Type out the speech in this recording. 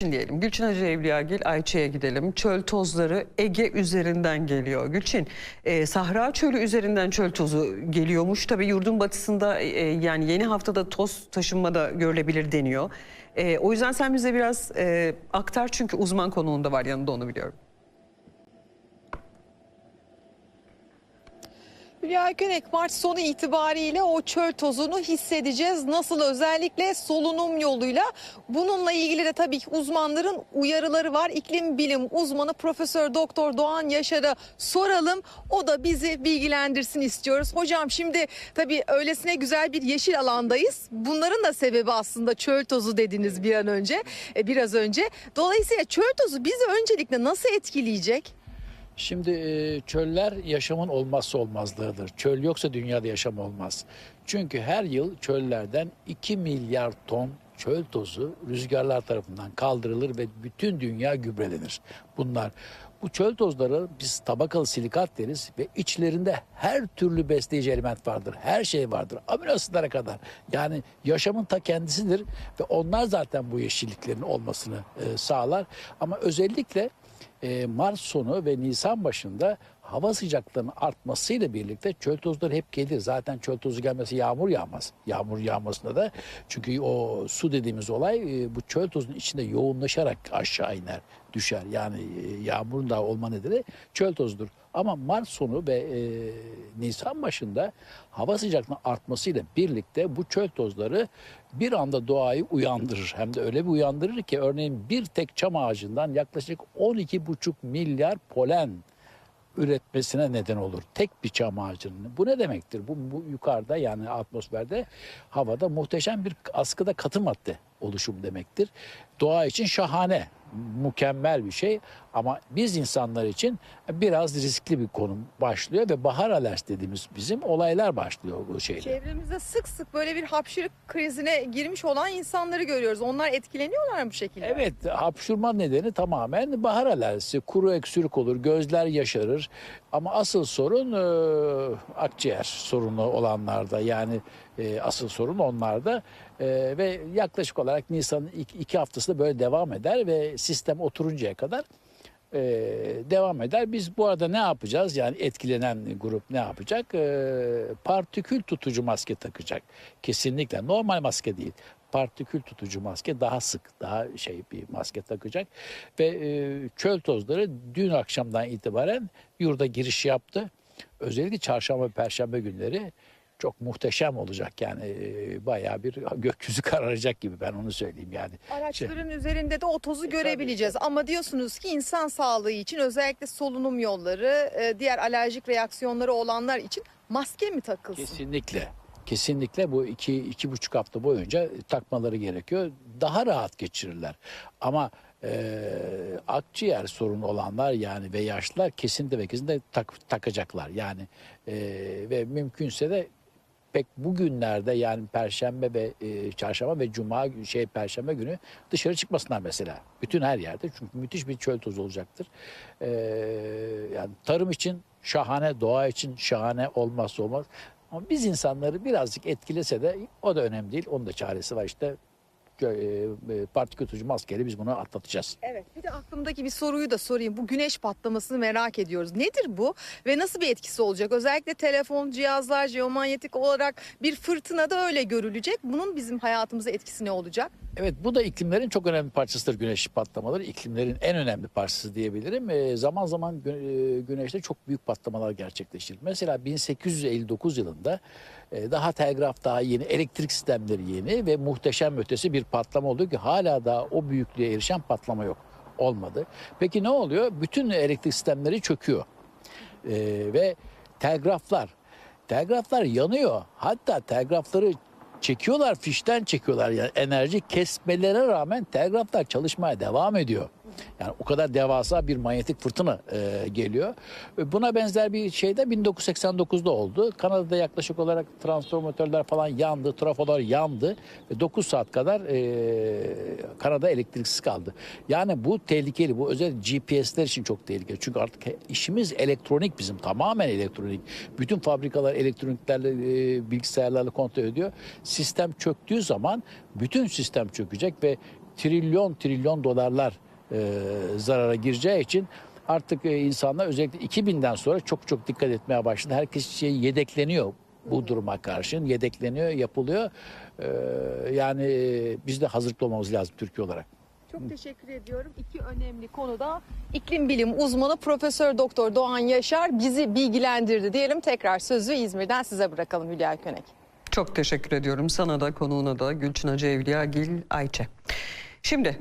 Diyelim Gülçin Hacı Evliyagil Ayça'ya gidelim. Çöl tozları Ege üzerinden geliyor. Gülçin e, Sahra çölü üzerinden çöl tozu geliyormuş. Tabii yurdun batısında e, yani yeni haftada toz taşınmada görülebilir deniyor. E, o yüzden sen bize biraz e, aktar çünkü uzman konuğunda var yanında onu biliyorum. Hülya Gönek Mart sonu itibariyle o çöl tozunu hissedeceğiz. Nasıl özellikle solunum yoluyla. Bununla ilgili de tabii ki uzmanların uyarıları var. İklim bilim uzmanı Profesör Doktor Doğan Yaşar'a soralım. O da bizi bilgilendirsin istiyoruz. Hocam şimdi tabii öylesine güzel bir yeşil alandayız. Bunların da sebebi aslında çöl tozu dediniz bir an önce, e, biraz önce. Dolayısıyla çöl tozu bizi öncelikle nasıl etkileyecek? Şimdi e, çöller yaşamın olmazsa olmazlığıdır. Çöl yoksa dünyada yaşam olmaz. Çünkü her yıl çöllerden 2 milyar ton çöl tozu rüzgarlar tarafından kaldırılır ve bütün dünya gübrelenir. Bunlar bu çöl tozları biz tabakalı silikat deriz ve içlerinde her türlü besleyici element vardır. Her şey vardır. Amino asitlere kadar. Yani yaşamın ta kendisidir ve onlar zaten bu yeşilliklerin olmasını e, sağlar. Ama özellikle Mart sonu ve Nisan başında hava sıcaklığının artmasıyla birlikte çöl tozları hep gelir. Zaten çöl tozu gelmesi yağmur yağmaz. Yağmur yağmasında da çünkü o su dediğimiz olay e, bu çöl tozunun içinde yoğunlaşarak aşağı iner, düşer. Yani e, yağmurun da olma nedeni çöl tozudur. Ama Mart sonu ve e, Nisan başında hava sıcaklığının artmasıyla birlikte bu çöl tozları bir anda doğayı uyandırır. Hem de öyle bir uyandırır ki örneğin bir tek çam ağacından yaklaşık 12,5 milyar polen üretmesine neden olur. Tek bir çam ağacının. Bu ne demektir? Bu, bu yukarıda yani atmosferde havada muhteşem bir askıda katı madde oluşum demektir. Doğa için şahane, mükemmel bir şey ama biz insanlar için biraz riskli bir konum başlıyor ve bahar alers dediğimiz bizim olaylar başlıyor bu şeyle. Çevremizde sık sık böyle bir hapşırık krizine girmiş olan insanları görüyoruz. Onlar etkileniyorlar mı bu şekilde? Evet hapşurma nedeni tamamen bahar alerjisi. Kuru öksürük olur, gözler yaşarır. Ama asıl sorun e, akciğer sorunu olanlarda yani e, asıl sorun onlarda. E, ve yaklaşık olarak Nisan'ın iki, iki haftası da böyle devam eder ve sistem oturuncaya kadar e, devam eder. Biz bu arada ne yapacağız? Yani etkilenen grup ne yapacak? E, partikül tutucu maske takacak. Kesinlikle. Normal maske değil. Partikül tutucu maske daha sık, daha şey bir maske takacak. Ve e, çöl tozları dün akşamdan itibaren yurda giriş yaptı. Özellikle çarşamba ve perşembe günleri çok muhteşem olacak yani e, bayağı bir gökyüzü kararacak gibi ben onu söyleyeyim yani. Araçların üzerinde de o tozu görebileceğiz. Ama diyorsunuz ki insan sağlığı için özellikle solunum yolları, e, diğer alerjik reaksiyonları olanlar için maske mi takılsın? Kesinlikle. Kesinlikle bu iki, iki buçuk hafta boyunca takmaları gerekiyor. Daha rahat geçirirler. Ama e, akciğer sorunu olanlar yani ve yaşlılar kesinlikle ve kesinlikle tak, takacaklar. Yani e, ve mümkünse de pek bugünlerde yani perşembe ve e, çarşamba ve cuma şey perşembe günü dışarı çıkmasınlar mesela. Bütün her yerde çünkü müthiş bir çöl tozu olacaktır. E, yani tarım için şahane, doğa için şahane olmazsa olmaz. Ama biz insanları birazcık etkilese de o da önemli değil. Onun da çaresi var işte. Gö- e, Partikül tutucu maskeyle biz bunu atlatacağız. Evet bir de aklımdaki bir soruyu da sorayım. Bu güneş patlamasını merak ediyoruz. Nedir bu ve nasıl bir etkisi olacak? Özellikle telefon, cihazlar, jeomanyetik olarak bir fırtına da öyle görülecek. Bunun bizim hayatımıza etkisi ne olacak? Evet bu da iklimlerin çok önemli parçasıdır güneş patlamaları. İklimlerin en önemli parçası diyebilirim. E, zaman zaman e, güneşte çok büyük patlamalar gerçekleşir. Mesela 1859 yılında e, daha telgraf daha yeni, elektrik sistemleri yeni ve muhteşem ötesi bir patlama oldu ki hala daha o büyüklüğe erişen patlama yok. Olmadı. Peki ne oluyor? Bütün elektrik sistemleri çöküyor. E, ve telgraflar telgraflar yanıyor. Hatta telgrafları çekiyorlar, fişten çekiyorlar. Yani enerji kesmelere rağmen telgraflar çalışmaya devam ediyor. Yani o kadar devasa bir manyetik fırtına e, geliyor. E, Buna benzer bir şey de 1989'da oldu. Kanada'da yaklaşık olarak transformatörler falan yandı, trafolar yandı ve 9 saat kadar e, Kanada elektriksiz kaldı. Yani bu tehlikeli. Bu özel GPS'ler için çok tehlikeli. Çünkü artık işimiz elektronik bizim. Tamamen elektronik. Bütün fabrikalar elektroniklerle, e, bilgisayarlarla kontrol ediyor. Sistem çöktüğü zaman bütün sistem çökecek ve trilyon trilyon dolarlar e, zarara gireceği için artık e, insanlar özellikle 2000'den sonra çok çok dikkat etmeye başladı. Herkes şey yedekleniyor bu duruma karşın yedekleniyor yapılıyor. E, yani e, biz de hazırlıklı olmamız lazım Türkiye olarak. Çok teşekkür ediyorum. İki önemli konuda iklim bilim uzmanı Profesör Doktor Doğan Yaşar bizi bilgilendirdi diyelim. Tekrar sözü İzmir'den size bırakalım Hülya Könek. Çok teşekkür ediyorum sana da konuğuna da Gülçin Hacı Evliyagil Ayçe. Şimdi